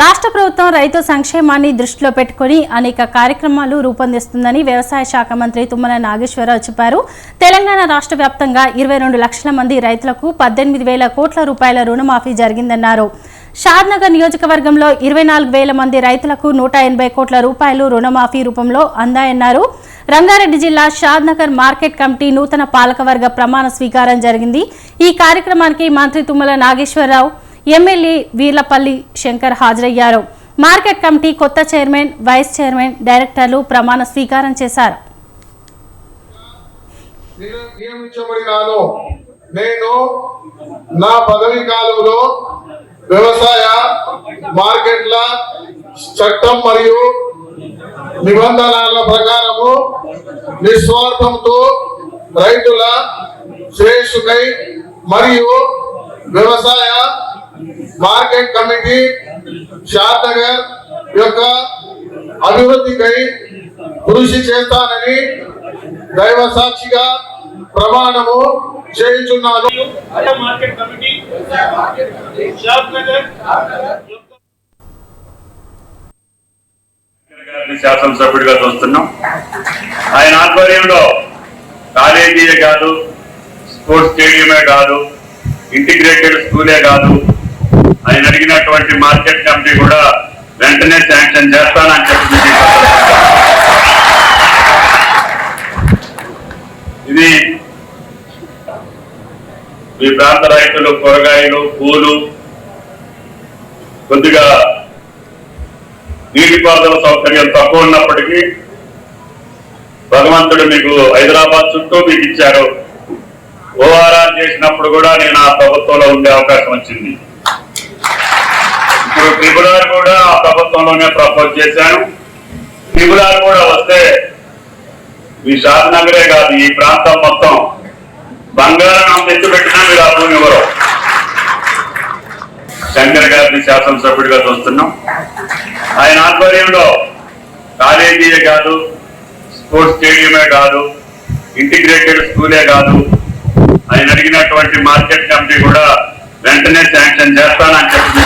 రాష్ట్ర ప్రభుత్వం రైతు సంక్షేమాన్ని దృష్టిలో పెట్టుకుని అనేక కార్యక్రమాలు రూపొందిస్తుందని వ్యవసాయ శాఖ మంత్రి తుమ్మల నాగేశ్వరరావు చెప్పారు. తెలంగాణ రాష్ట్ర వ్యాప్తంగా ఇరవై రెండు లక్షల మంది రైతులకు పద్దెనిమిది వేల కోట్ల రూపాయల రుణమాఫీ జరిగిందన్నారు. షాద్నగర్ నియోజకవర్గంలో ఇరవై నాలుగు వేల మంది రైతులకు నూట ఎనభై కోట్ల రూపాయలు రుణమాఫీ రూపంలో అందాయన్నారు. రంగారెడ్డి జిల్లా షాద్నగర్ మార్కెట్ కమిటీ నూతన పాలకవర్గ ప్రమాణ స్వీకారం జరిగింది. ఈ కార్యక్రమానికి మంత్రి తుమ్మల నాగేశ్వరరావు ఎమ్మెల్యే వీర్లపల్లి శంకర్ హాజరయ్యారు. మార్కెట్ కమిటీ కొత్త చైర్మన్ వైస్ చైర్మన్ డైరెక్టర్లు ప్రమాణ స్వీకారం చేశారు. నేను నియమించబడినాను నేను నా పదవి కాలంలో వ్యవసాయ మార్కెట్ల చట్టం మరియు నిబంధనల ప్రకారము నిస్వార్థంతో రైతుల శ్రేయస్సుకై మరియు వ్యవసాయ మార్కెట్ కమిటీ షాద్నగర్ యొక్క అభివృద్ధికై కృషి చేస్తానని దైవ సాక్షిగా ప్రమాణము చేయుచున్నాను. అదే మార్కెట్ కమిటీ షాద్ నగర్ గారిని శాసనసభ్యుడిగా చూస్తున్నాం. ఆయన ఆధ్వర్యంలో కాలేజీయే కాదు స్పోర్ట్స్ స్టేడియమే కాదు ఇంటిగ్రేటెడ్ స్కూలే కాదు ఆయన అడిగినటువంటి మార్కెట్ కమిటీ కూడా వెంటనే శాంక్షన్ చేస్తానని చెప్పి ఇది మీ ప్రాంత రైతులు కూరగాయలు పూలు కొద్దిగా నీటిపారుదల సౌకర్యం తక్కువ ఉన్నప్పటికీ భగవంతుడు మీకు హైదరాబాద్ చుట్టూ మీకు ఇచ్చారు. ఓఆర్ఆర్ చేసినప్పుడు కూడా నేను ఆ ప్రభుత్వంలో ఉండే అవకాశం వచ్చింది. ఇప్పుడు ట్రిపుల్ ఆర్ కూడా ఆ ప్రభుత్వంలోనే ప్రపోజ్ చేశాను ట్రిపుల్ ఆర్ కూడా వస్తే ఈ షాద్నగరే కాదు ఈ ప్రాంతం మొత్తం బంగారం తెచ్చిపెట్టినా మీరు ఆ భూమి ఇవ్వరు. శంకర్ గారిని శాసనసభ్యుడిగా చూస్తున్నాం. ఆయన ఆధ్వర్యంలో కాలేజీయే కాదు స్పోర్ట్స్ స్టేడియమే కాదు ఇంటిగ్రేటెడ్ స్కూలే కాదు. ఆయన అడిగినటువంటి మార్కెట్ కమిటీ కూడా వెంటనే శాంక్షన్ చేస్తానని చెప్పి